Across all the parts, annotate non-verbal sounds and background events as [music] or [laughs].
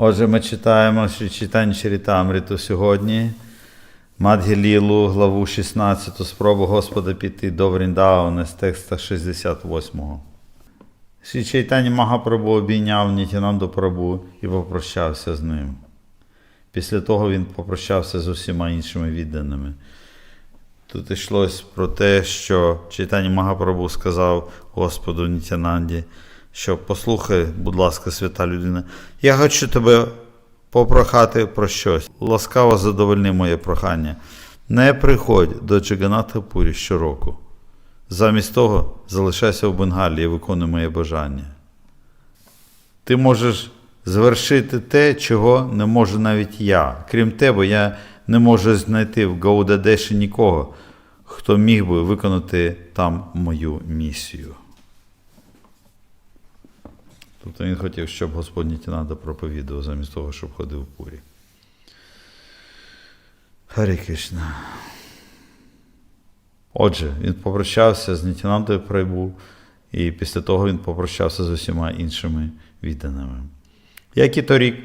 Отже, ми читаємо читання Чарітамріту сьогодні. Мадгілілу, главу 16, спробу Господа піти до Вріндауна з текста 68. Ші Чайтані Магапрабу обійняв Нітянанду Прабу і попрощався з ним. Після того він попрощався з усіма іншими відданими. Тут йшлось про те, що Чайтані Магапрабу сказав Господу Нітянанді, що послухай, будь ласка, свята людина, я хочу тебе попрохати про щось. Ласкаво задовольни моє прохання. Не приходь до Джаганатхапурі щороку. Замість того залишайся в Бенгалі і виконуй моє бажання. Ти можеш звершити те, чого не можу навіть я. Крім тебе, я не можу знайти в Гаудадеші нікого, хто міг би виконати там мою місію. Тобто він хотів, щоб Господь Нітянада проповідував замість того, щоб ходив в пурі. Харі Кришна. Отже, він попрощався з Нітянандою Прайбу, і після того він попрощався з усіма іншими відданими. Як і торік,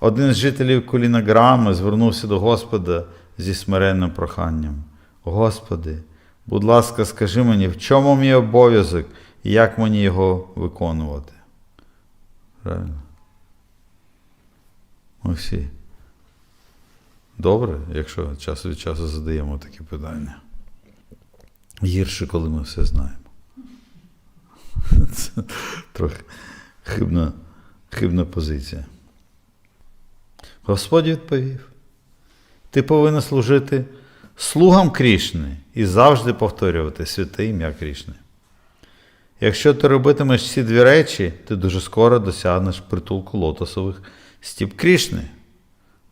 один з жителів Кулінаграми звернувся до Господа зі смиренним проханням. Господи, будь ласка, скажи мені, в чому мій обов'язок і як мені його виконувати? Правильно? Ми всі. Добре, якщо час від часу задаємо такі питання. Гірше, коли ми все знаємо. Це [laughs] трохи хибна, хибна позиція. Господь відповів: ти повинен служити слугам Крішни і завжди повторювати святе ім'я Крішни. Якщо ти робитимеш ці дві речі, ти дуже скоро досягнеш притулку лотосових стіп Крішни.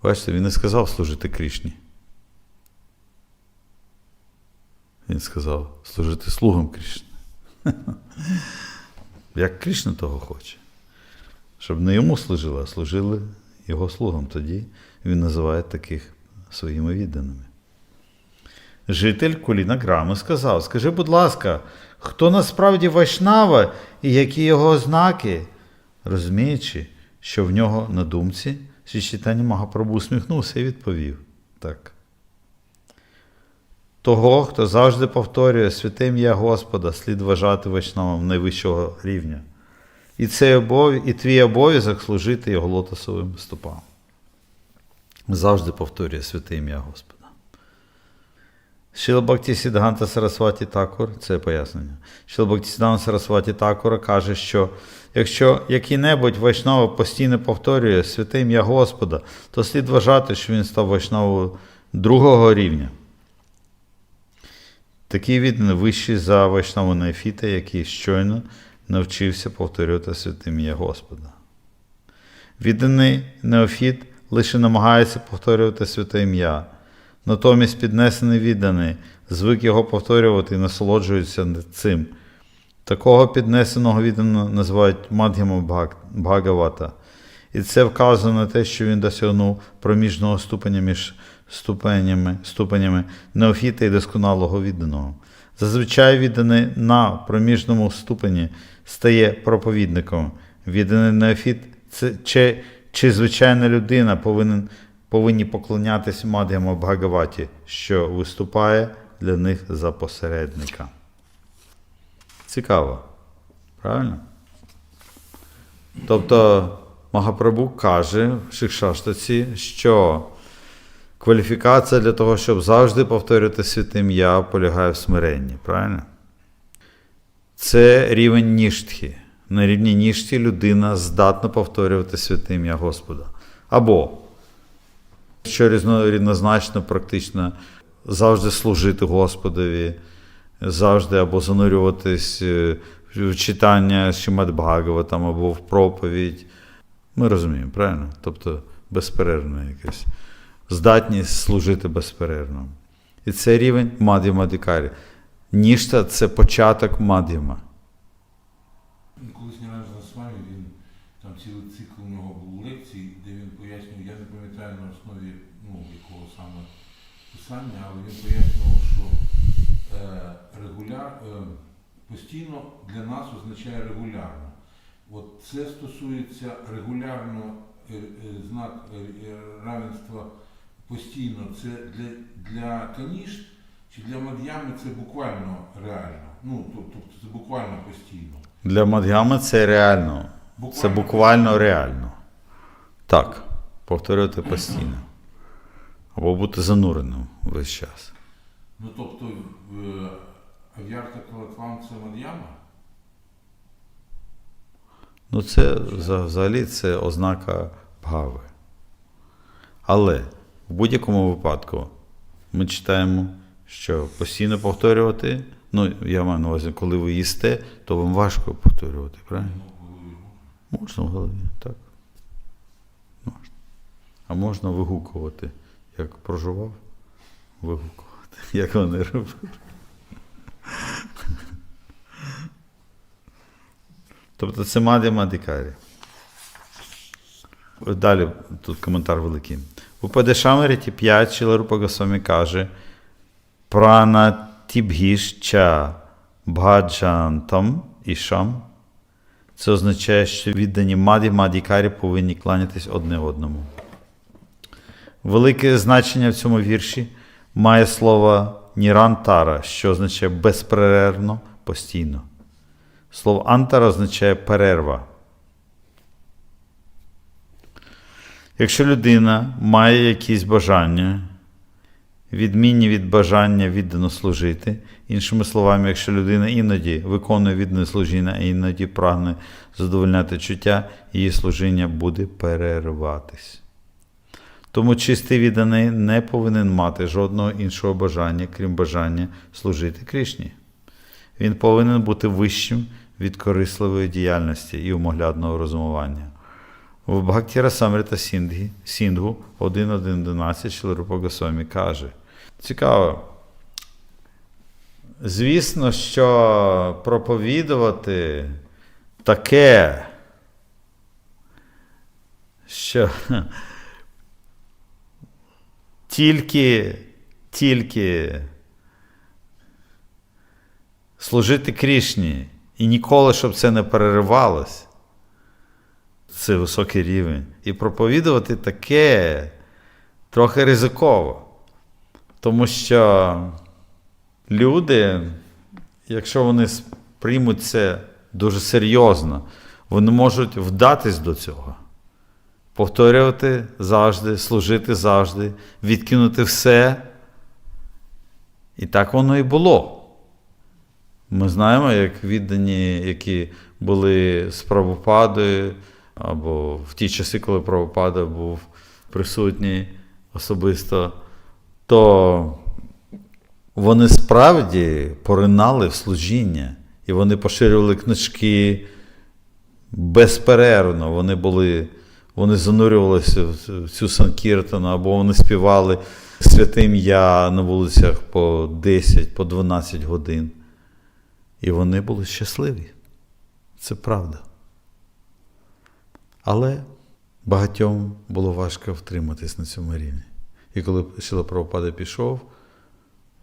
Бачите, він не сказав служити Крішні. Він сказав служити слугам Крішни. [laughs] Як Крішна того хоче. Щоб не йому служили, а служили його слугам. Тоді він називає таких своїми відданими. Житель Куліна Грами сказав: Скажи, будь ласка, хто насправді Вайшнава і які його ознаки? Розуміючи, що в нього на думці, Читання Магапрабу усміхнувся і відповів так. Того, хто завжди повторює святе ім'я Господа, слід вважати вайшнавом найвищого рівня. І, цей обов... і твій обов'язок служити його лотосовим стопам. Завжди повторює святе ім'я Господа. Шіла Бхакті Сідганта Сарасваті Такур, це пояснення. Шіла Бхакті Сідганта Сарасваті Такура каже, що якщо який-небудь вайшнава постійно повторює святе ім'я Господа, то слід вважати, що він став вайшнавою другого рівня. Такий відданий вищий за вайшнаву Нефіта, який щойно навчився повторювати святе ім'я Господа. Відданий Неофіт лише намагається повторювати святе ім'я. Натомість піднесений відданий, звик його повторювати і насолоджується цим. Такого піднесеного відданого називають Мадхіма Бхагавата. І це вказує на те, що він досягнув проміжного ступеня між ступенями, ступенями неофіта і досконалого відданого. Зазвичай відданий на проміжному ступені стає проповідником. Відданий неофіт це, чи, чи звичайна людина повинен повинні поклонятися Мадхяма Бхагаваті, що виступає для них за посередника. Цікаво. Правильно? Тобто Магапрабу каже в Шикшаштаці, що кваліфікація для того, щоб завжди повторювати святе ім'я, полягає в смиренні. Правильно? Це рівень ніштхи. На рівні ніштхи людина здатна повторювати святе ім'я Господа. Або що рівнозначно, практично завжди служити Господові, завжди або занурюватись в читання Шимат Бхагаватам, або в проповідь. Ми розуміємо, правильно? Тобто безперервно якась здатність служити безперервно. І це рівень Мад'яма Дикарі. Нішта це початок Мад'яма. Колись не раз з вами він там цілий цикл у нього був лекцій, де він пояснював, я не пам'ятаю на основі ну, якого саме писання, але він пояснював, що е, регуляр, е, постійно для нас означає регулярно. От це стосується регулярно е, е, знак е, е, равенства постійно, це для, для каніш чи для мад'ями це буквально реально. Ну, тобто це буквально постійно. Для Мадгями це реально. Це буквально реально. Так. Повторювати постійно. Або бути зануреним весь час. Ну тобто в Ав'ярта Калатвам це мад'яма? Ну, це взагалі це ознака бгави. Але в будь-якому випадку ми читаємо, що постійно повторювати. Ну, я маю на увазі, коли ви їсте, то вам важко повторювати, правильно? Можна в голові, так. Можна. А можна вигукувати. Як проживав, вигукувати. [laughs] Як вони роблять. Тобто це маді мадікарі. Далі тут коментар великий. У Падешамеріті 5 Чиларупа Госвамі каже Прана тібгіш ча бгаджантам ішам. Це означає, що віддані маді мадікарі повинні кланятись одне одному. Велике значення в цьому вірші має слово нірантара, що означає безперервно, постійно. Слово антара означає перерва. Якщо людина має якісь бажання, відмінні від бажання віддано служити, іншими словами, якщо людина іноді виконує віддане служіння, а іноді прагне задовольняти чуття, її служіння буде перериватись. Тому чистий відданий не повинен мати жодного іншого бажання, крім бажання служити Кришні. Він повинен бути вищим від корисливої діяльності і умоглядного розумування. В Бхактіра Самрита Сіндгу 1.1.11 Шиларупа Госвамі каже. Цікаво. Звісно, що проповідувати таке, що тільки, тільки служити Крішні і ніколи, щоб це не переривалось. Це високий рівень. І проповідувати таке трохи ризиково. Тому що люди, якщо вони приймуть це дуже серйозно, вони можуть вдатись до цього. Повторювати завжди, служити завжди, відкинути все. І так воно і було. Ми знаємо, як віддані, які були з Прабхупадою, або в ті часи, коли Прабхупада був присутній особисто, то вони справді поринали в служіння, і вони поширювали книжки безперервно. Вони були, вони занурювалися в цю санкіртану, або вони співали святе ім'я на вулицях по 10, по 12 годин. І вони були щасливі. Це правда. Але багатьом було важко втриматись на цьому рівні. І коли Шила Прабхупада пішов,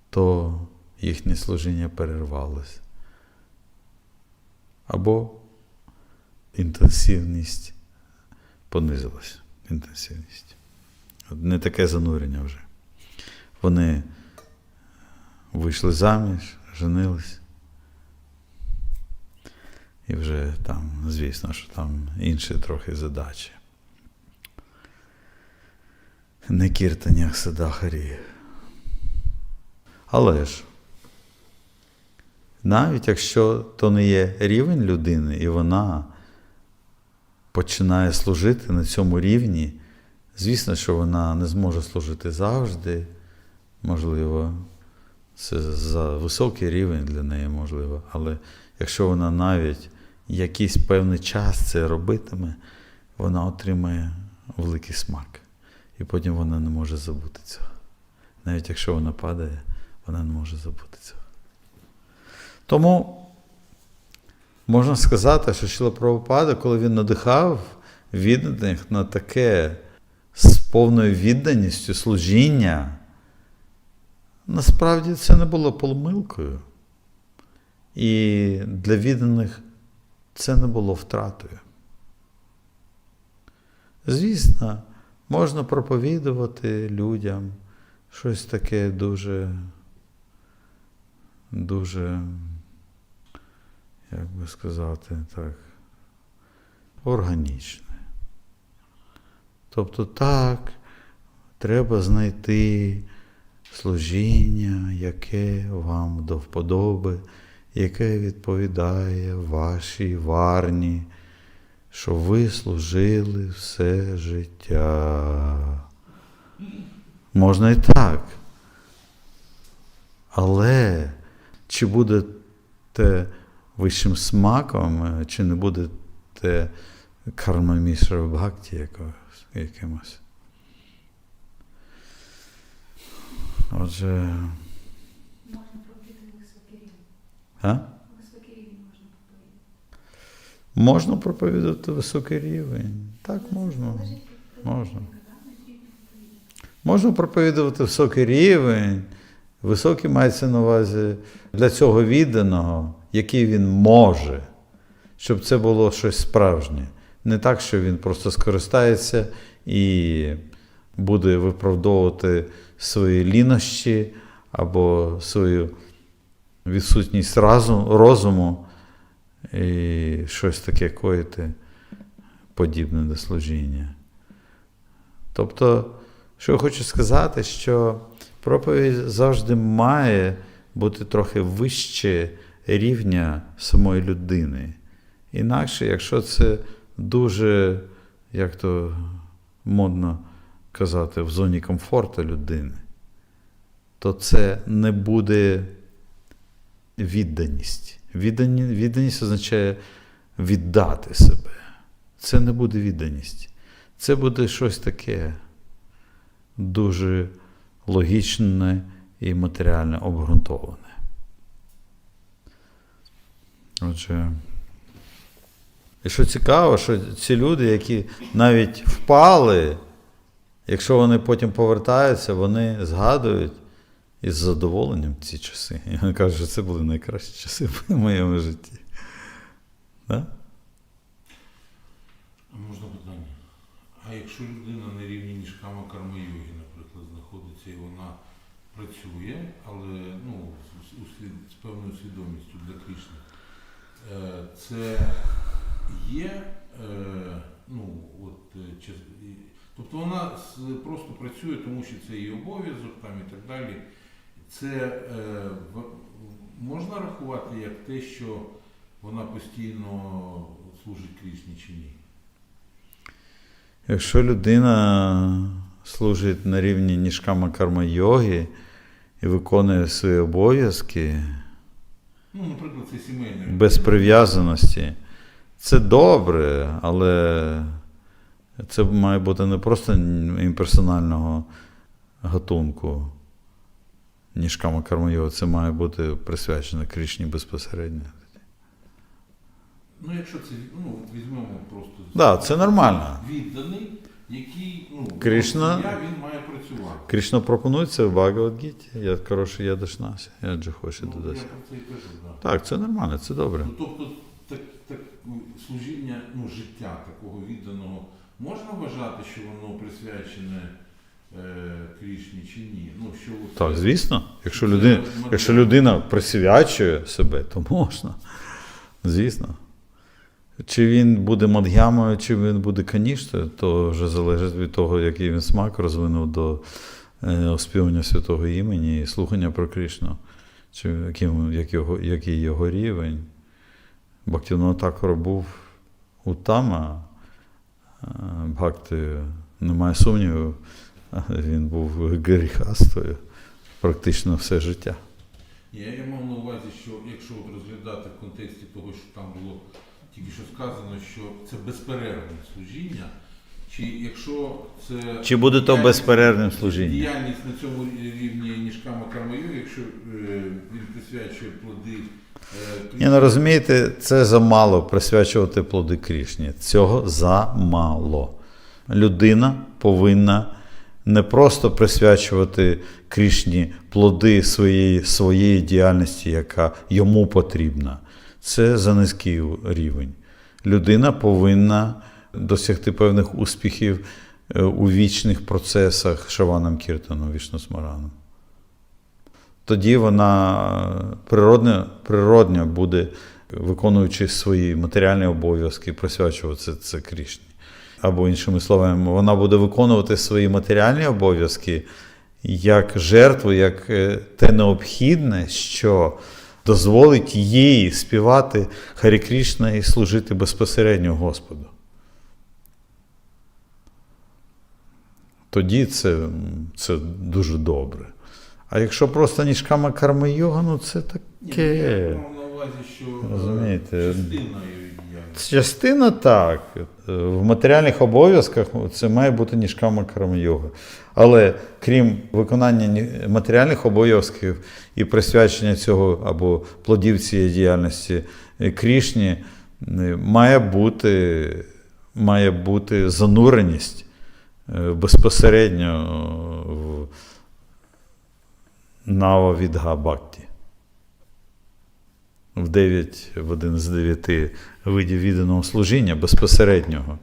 то їхнє служіння перервалося. Або інтенсивність понизилась. Інтенсивність. Не таке занурення вже. Вони вийшли заміж, женились. І вже там, звісно, що там інші трохи задачі. Не кіртанях Садахарі. Але ж, навіть якщо то не є рівень людини, і вона починає служити на цьому рівні, звісно, що вона не зможе служити завжди, можливо, це за високий рівень для неї можливо, але якщо вона навіть якийсь певний час це робитиме, вона отримає великий смак. І потім вона не може забути цього. Навіть якщо вона падає, вона не може забути цього. Тому можна сказати, що Шіла Прабхупада, коли він надихав відданих на таке з повною відданістю служіння, насправді це не було помилкою. І для відданих це не було втратою. Звісно, можна проповідувати людям щось таке дуже, дуже, як би сказати, так, органічне. Тобто так, треба знайти служіння, яке вам до вподоби, яке відповідає вашій варні, що ви служили все життя. Можна і так. Але чи будете вищим смаком, е, чи не будете карма мішра бхакті якогось, якимось? Отже, Можна проповідати високий рівень. Високий рівень можна проповідати. можна проповідати високий рівень. Так, можна. Можна. Можна проповідувати високий рівень. Високий мається на увазі для цього відданого, який він може, щоб це було щось справжнє. Не так, що він просто скористається і буде виправдовувати свої лінощі або свою відсутність розуму і щось таке коїти подібне до служіння. Тобто, що я хочу сказати, що проповідь завжди має бути трохи вище рівня самої людини. Інакше, якщо це дуже, як то модно казати, в зоні комфорту людини, то це не буде відданість. Віддані, відданість означає віддати себе. Це не буде відданість. Це буде щось таке дуже логічне і матеріально обґрунтоване. Отже, і що цікаво, що ці люди, які навіть впали, якщо вони потім повертаються, вони згадують із задоволенням ці часи. І вони кажуть, що це були найкращі часи [laughs] в моєму житті. Да? А можна питання? А якщо людина на рівні ніжкама карма-йоги, наприклад, знаходиться і вона працює, але ну, з, з, з певною свідомістю для Крішни, це є, е, ну, от, е, тобто вона просто працює, тому що це її обов'язок там, і так далі. Це е, можна рахувати як те, що вона постійно служить Крішні чи ні? Якщо людина служить на рівні ніжкама карма йоги і виконує свої обов'язки Ну, наприклад, це сімейне. без прив'язаності, це добре, але це має бути не просто імперсонального гатунку ніжкама карма йоги, це має бути присвячено Крішні безпосередньо. Ну, якщо це ну, візьмемо просто Да, це нормально. відданий, який ну, Кришна- я, він має працювати. Кришна пропонує це в Багавадгіті. Я хороший я дошнася, я джихоші Ну, я про це і кажу, да. Так, це нормально, це добре. Ну, тобто, так, так, ну, служіння, ну, життя такого відданого можна вважати, що воно присвячене е, Крішні чи ні? Ну, що от- Так, звісно. Якщо людина, якщо людина присвячує себе, то можна. Звісно. Чи він буде мадгямою, чи він буде каніштою, то вже залежить від того, який він смак розвинув до е, оспівання святого імені і слухання про Кришну, чи яким, як його, який його рівень. Бхактівно Такора був утама, е, Бхакти, немає сумніву, [laughs] він був гріхастою практично все життя. Я мав на увазі, що якщо розглядати в контексті того, що там було тільки що сказано, що це безперервне служіння, чи якщо це Чи буде то безперервним служінням? Діяльність на цьому рівні ніжками кармою, якщо е, він присвячує плоди е, Ні, ну розумієте, це замало присвячувати плоди Крішні. Цього замало. Людина повинна не просто присвячувати Крішні плоди своєї, своєї діяльності, яка йому потрібна. Це за низький рівень. Людина повинна досягти певних успіхів е, у вічних процесах Шаваном Кіртаном, Вішнусмараном. Тоді вона природно, природньо буде, виконуючи свої матеріальні обов'язки, присвячувати це Крішні. Або іншими словами, вона буде виконувати свої матеріальні обов'язки як жертву, як е, те необхідне, що дозволить їй співати Харі Крішна і служити безпосередньо Господу. Тоді це, це дуже добре. А якщо просто ніжками карма йога, ну це Ні, таке. Я мав на увазі, що е, Розумієте? частиною. Частина так. Е, В матеріальних обов'язках це має бути ніжками йога. Але крім виконання матеріальних обов'язків і присвячення цього або плодів цієї діяльності е, Крішні, е, має бути, має бути зануреність безпосередньо в Нава Відга Бхакті. В 9, в один з дев'яти видів відданого служіння, безпосереднього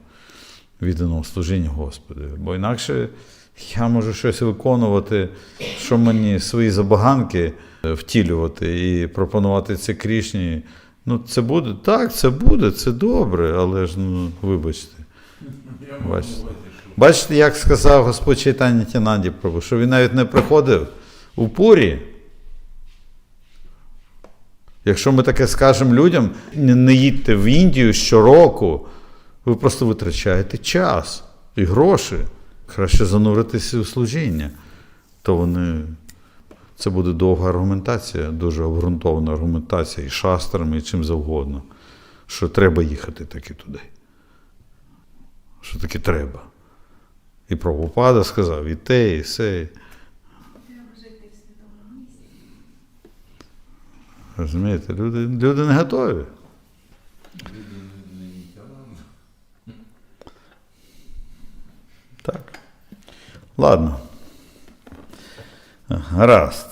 відданого служіння Господу. Бо інакше я можу щось виконувати, що мені свої забаганки е, втілювати і пропонувати це Крішні. Ну, це буде, так, це буде, це добре, але ж, ну, вибачте. Бачите. Бачите, як сказав Господь Чайтані Тінанді Прабу, що він навіть не приходив у пурі. Якщо ми таке скажемо людям, не, їдьте в Індію щороку, ви просто витрачаєте час і гроші. Краще зануритися у служіння. То вони. Це буде довга аргументація, дуже обґрунтована аргументація і шастрами, і чим завгодно. Що треба їхати таки туди. Що таки треба. І Прабхупада сказав, і те, і все. Треба жити в свідомому місці. Розумієте, люди, люди не готові. Так. Ладно. Гаразд.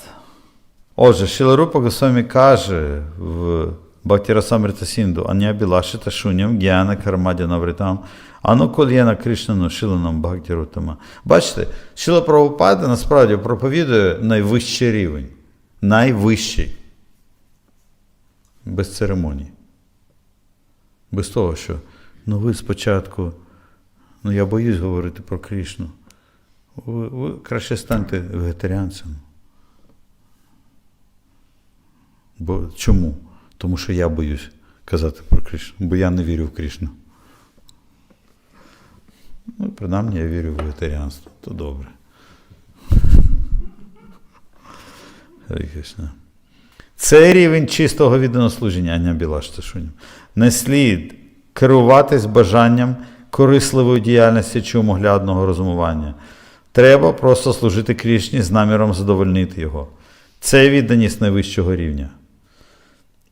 Отже, Шіларупа Госвамі каже в Бхактірасамрита Сінду, Аня Білашита Шуням, Гіана Кармадяна Вритам, Ану Кольєна Кришнану Шиланам Бхактірутама. Бачите, Шіла Прабхупада насправді проповідує найвищий рівень. Найвищий. Без церемоній. Без того, що ну ви спочатку, ну я боюсь говорити про Крішну. Ви, ви краще станьте вегетаріанцем. Бо чому? Тому що я боюсь казати про Крішну, бо я не вірю в Крішну. Ну, принаймні, я вірю в вегетаріанство, то добре. Кришна. Це рівень чистого відданого служіння, Аня Білаш. Не слід керуватись бажанням корисливої діяльності чи умоглядного розумування. Треба просто служити Крішні з наміром задовольнити його. Це відданість найвищого рівня.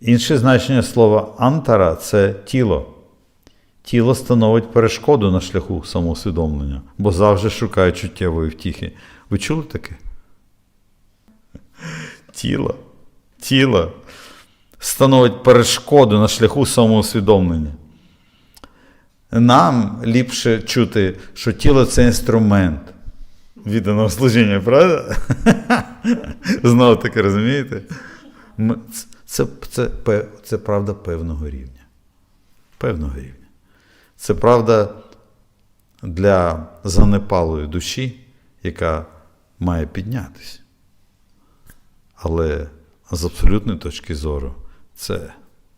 Інше значення слова антара це тіло. Тіло становить перешкоду на шляху самоусвідомлення, бо завжди шукає чуттєвої втіхи. Ви чули таке? Тіло. Тіло становить перешкоду на шляху самоусвідомлення. Нам ліпше чути, що тіло це інструмент відданого служіння, правда? [laughs] Знову таки розумієте? Це, це, це, це правда певного рівня. Певного рівня. Це правда для занепалої душі, яка має піднятися. Але з абсолютної точки зору це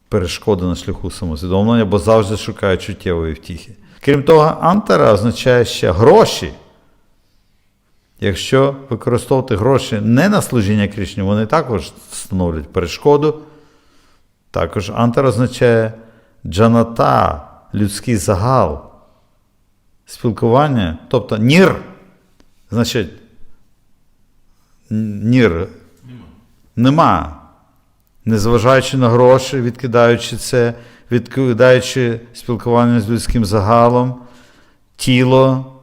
перешкода на шляху самосвідомлення, бо завжди шукають чуттєвої втіхи. Крім того, антара означає ще гроші. Якщо використовувати гроші не на служіння Крішні, вони також становлять перешкоду. Також антар означає джаната, людський загал, спілкування, тобто нір, значить, нір Нема. Незважаючи на гроші, відкидаючи це, відкидаючи спілкування з людським загалом, тіло.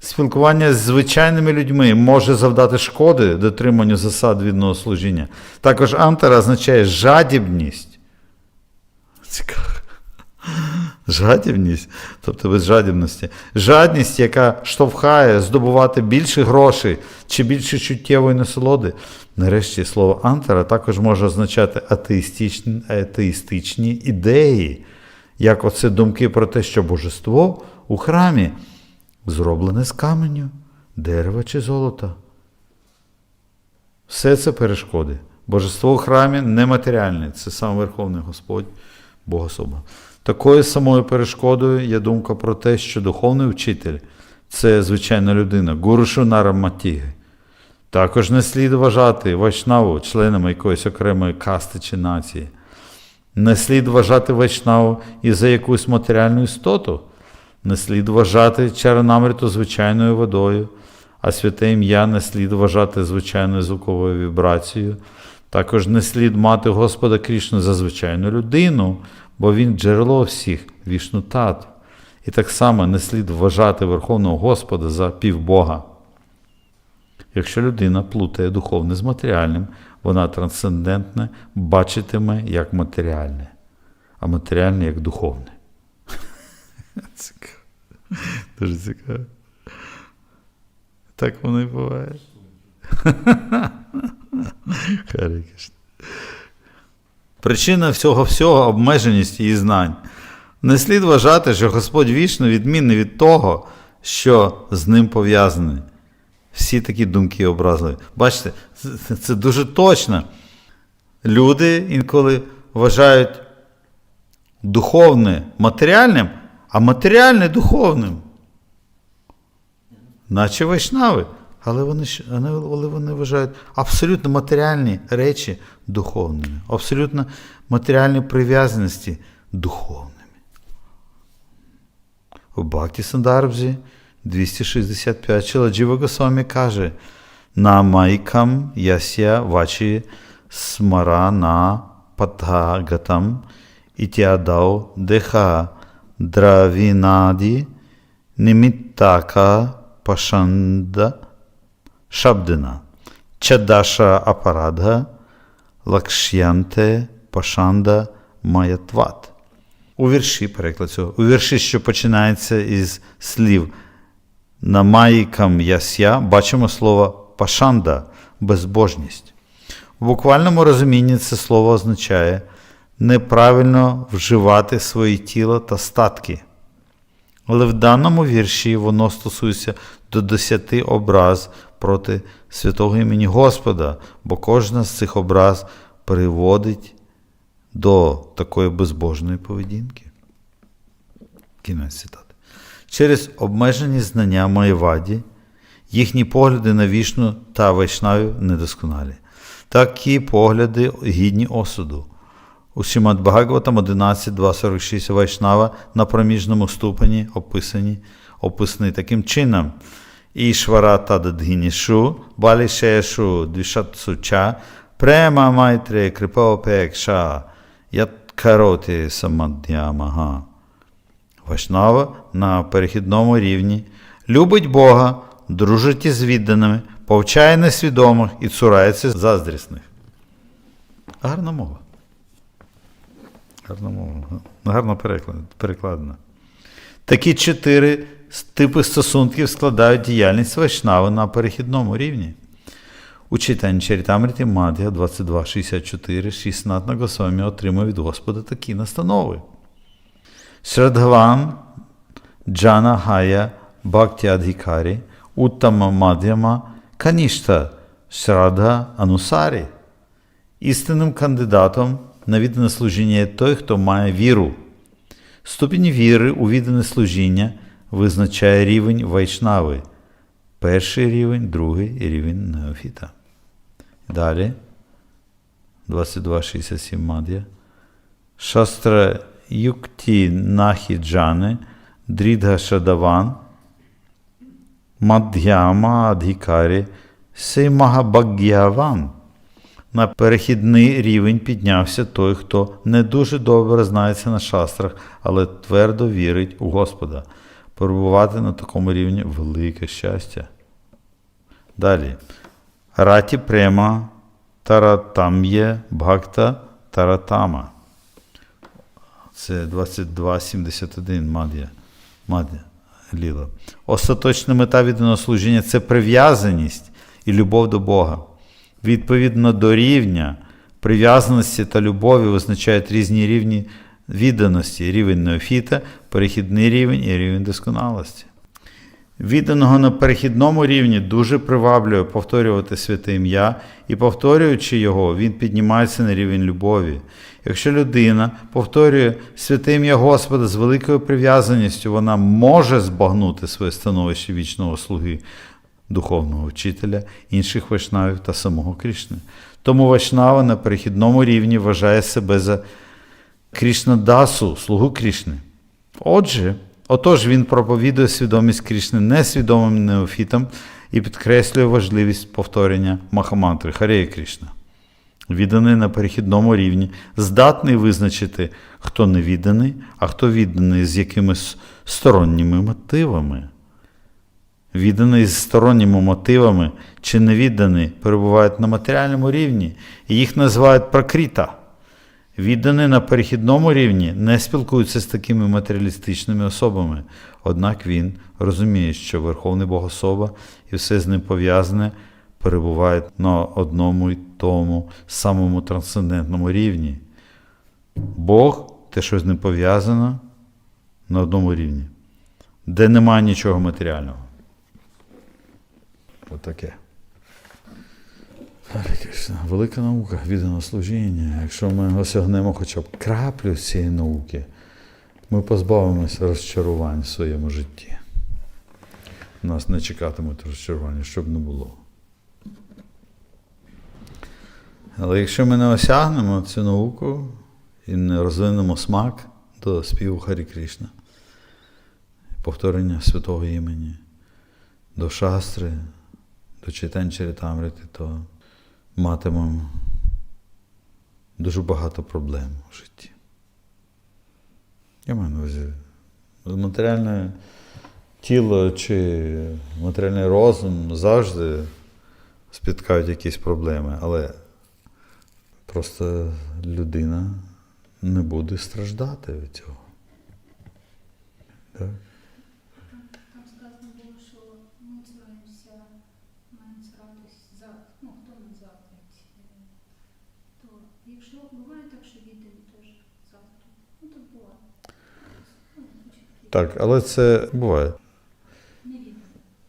Спілкування з звичайними людьми може завдати шкоди дотриманню засад відного служіння. Також антара означає жадібність. Цікаво. Жадібність, тобто без жадібності. Жадність, яка штовхає здобувати більше грошей чи більше чуттєвої насолоди. Нарешті слово антера також може означати атеїстичні, атеїстичні ідеї, як оце думки про те, що божество у храмі зроблене з каменю, дерева чи золота. Все це перешкоди. Божество у храмі нематеріальне, це сам Верховний Господь, Богособа. Такою самою перешкодою є думка про те, що духовний вчитель це звичайна людина, гуру Шунара Матіги. Також не слід вважати вайшнаву членами якоїсь окремої касти чи нації. Не слід вважати вайшнаву і за якусь матеріальну істоту. Не слід вважати чаранамриту звичайною водою, а святе ім'я не слід вважати звичайною звуковою вібрацією. Також не слід мати Господа Крішну за звичайну людину, бо він джерело всіх, вішну тату. І так само не слід вважати Верховного Господа за півбога. Якщо людина плутає духовне з матеріальним, вона трансцендентне бачитиме як матеріальне, а матеріальне як духовне. [laughs] Цікаво. Дуже цікаво. Так воно і буває. [laughs] Харі. Причина всього всього обмеженість її знань. Не слід вважати, що Господь вічно відмінний від того, що з ним пов'язане. Всі такі думки образливі. Бачите, це, дуже точно. Люди інколи вважають духовне матеріальним, а матеріальне духовним. Наче вайшнави. Але вони, але вони вважають абсолютно матеріальні речі духовними, абсолютно матеріальні прив'язаності духовними. У Бхакті Сандарбзі 265 Чиладжіва Госвамі каже: На майкам ясya вачі смарана патагатам ітядау деха дравінаді nimіттака пашанда шабдина чадаша апарадга лакшянте пашанда маятват. У вірші, переклад цього, у вірші, що починається із слів намаїкам ясya, бачимо слово пашанда безбожність. В буквальному розумінні це слово означає неправильно вживати свої тіло та статки. Але в даному вірші воно стосується до десяти образ проти святого імені Господа, бо кожна з цих образ приводить до такої безбожної поведінки. Кінець цитати. Через обмежені знання Маєваді їхні погляди на вішну та вайшнавів недосконалі. Такі погляди гідні осуду. У Шимат Бхагаватам 11, 246 Вайшнава на проміжному ступені описані, описані таким чином. Ішвара тададгінішу, балішешу двішатсуча, према майтре крипаопекша, яткароти самадhyамага. Вайшнава на перехідному рівні любить Бога, дружить із відданими, повчає несвідомих і цурається заздрісних. Гарна мова. Гарна мова. Гарно переклад- перекладена. Такі чотири типи стосунків складають діяльність Вайшнави на перехідному рівні. У читанні Чарітамриті Мад'я 22.64 16 Госвамі отримав від Господа такі настанови. Шрадгаван Джана Гая Бхакти Адхикарі Уттама Мад'яма Канішта Шрадha Анусарі. Істинним кандидатом на віддане служіння є той, хто має віру. Ступінь віри у віддане служіння визначає рівень вайшнави. Перший рівень, другий рівень неофіта. Далі 22.67 Мад'я. Шастра Юкті Нахі Джани Дрідга Шадаван Мадхяма Адхікарі Сеймагабаг'яван. На перехідний рівень піднявся той, хто не дуже добре знається на шастрах, але твердо вірить у Господа. Перебувати на такому рівні велике щастя. Далі. Раті према таратам'є бхакта таратама. Це 2271 Мад'я. Мад'я Ліла. Остаточна мета відданого служіння це прив'язаність і любов до Бога. Відповідно до рівня прив'язаності та любові визначають різні рівні відданості: рівень неофіта, перехідний рівень і рівень досконалості. Відданого на перехідному рівні дуже приваблює повторювати святе ім'я, і повторюючи його, він піднімається на рівень любові. Якщо людина повторює святе ім'я Господа з великою прив'язаністю, вона може збагнути своє становище вічного слуги, духовного вчителя, інших вайшнавів та самого Крішни. Тому вайшнава на перехідному рівні вважає себе за Крішнадасу, слугу Крішни. Отже, отож він проповідує свідомість Крішни несвідомим неофітам і підкреслює важливість повторення Махамантри Харея Крішна. Відданий на перехідному рівні, здатний визначити, хто не відданий, а хто відданий з якимись сторонніми мотивами. Відданий з сторонніми мотивами чи невідданий перебувають на матеріальному рівні, і їх називають пракріта. Відданий на перехідному рівні не спілкується з такими матеріалістичними особами, однак він розуміє, що Верховний Богособа і все з ним пов'язане перебувають на одному й тому самому трансцендентному рівні. Бог, те, що з ним пов'язано, на одному рівні, де немає нічого матеріального. Отаке. Велика наука відданого служіння. Якщо ми осягнемо хоча б краплю цієї науки, ми позбавимося розчарувань в своєму житті. Нас не чекатимуть розчарування, щоб не було. Але якщо ми не осягнемо цю науку і не розвинемо смак до співу Харі Кришна, повторення святого імені, до шастри, до читань Чаритамрити, то матимемо дуже багато проблем у житті. Я маю на увазі матеріальне тіло чи матеріальний розум завжди спіткають якісь проблеми, але просто людина не буде страждати від цього. Так? Там сказано було, що ми цураємося, маємо цуратись за, ну, хто не завтрять. Якщо буває так, що віддані теж завтра, ну то буває. Ну, так, але це буває. Не віддані.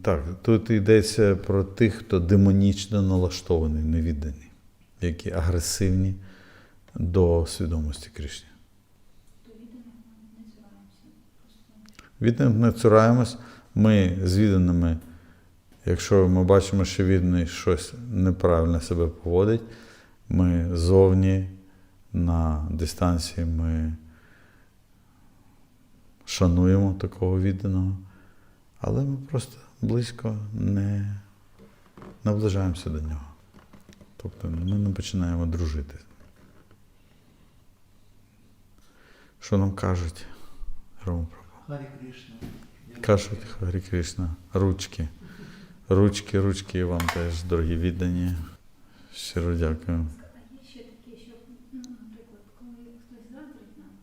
Так, тут йдеться про тих, хто демонічно налаштований, невідданий, які агресивні до свідомості Кришні. Просто не цураємось, ми з відданими, якщо ми бачимо, що відданий щось неправильно себе поводить, ми зовні на дистанції ми шануємо такого відданого, але ми просто близько не наближаємося до нього. Тобто ми не починаємо дружити. Що нам кажуть? Рома Харі Кришна. Кажуть, Харі Кришна, ручки. Ручки, ручки вам теж, дорогі віддані. Щиро дякую. А є ще таке, що, ну, наприклад, коли хтось заздрить нам,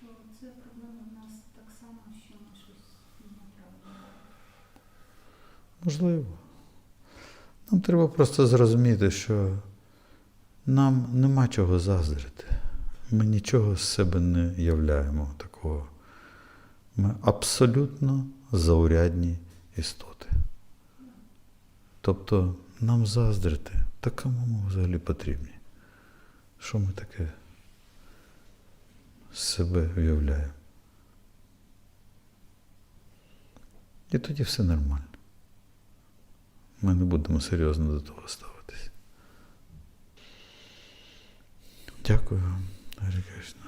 то це проблема в нас так само, що ми щось неправильно. Можливо. Нам треба просто зрозуміти, що нам нема чого заздрити. Ми нічого з себе не являємо такого. Ми абсолютно заурядні істоти. Тобто нам заздрити, та кому ми взагалі потрібні? Що ми таке з себе уявляємо? І тоді все нормально. Ми не будемо серйозно до того ставитись. Дякую, Гарі Кришна.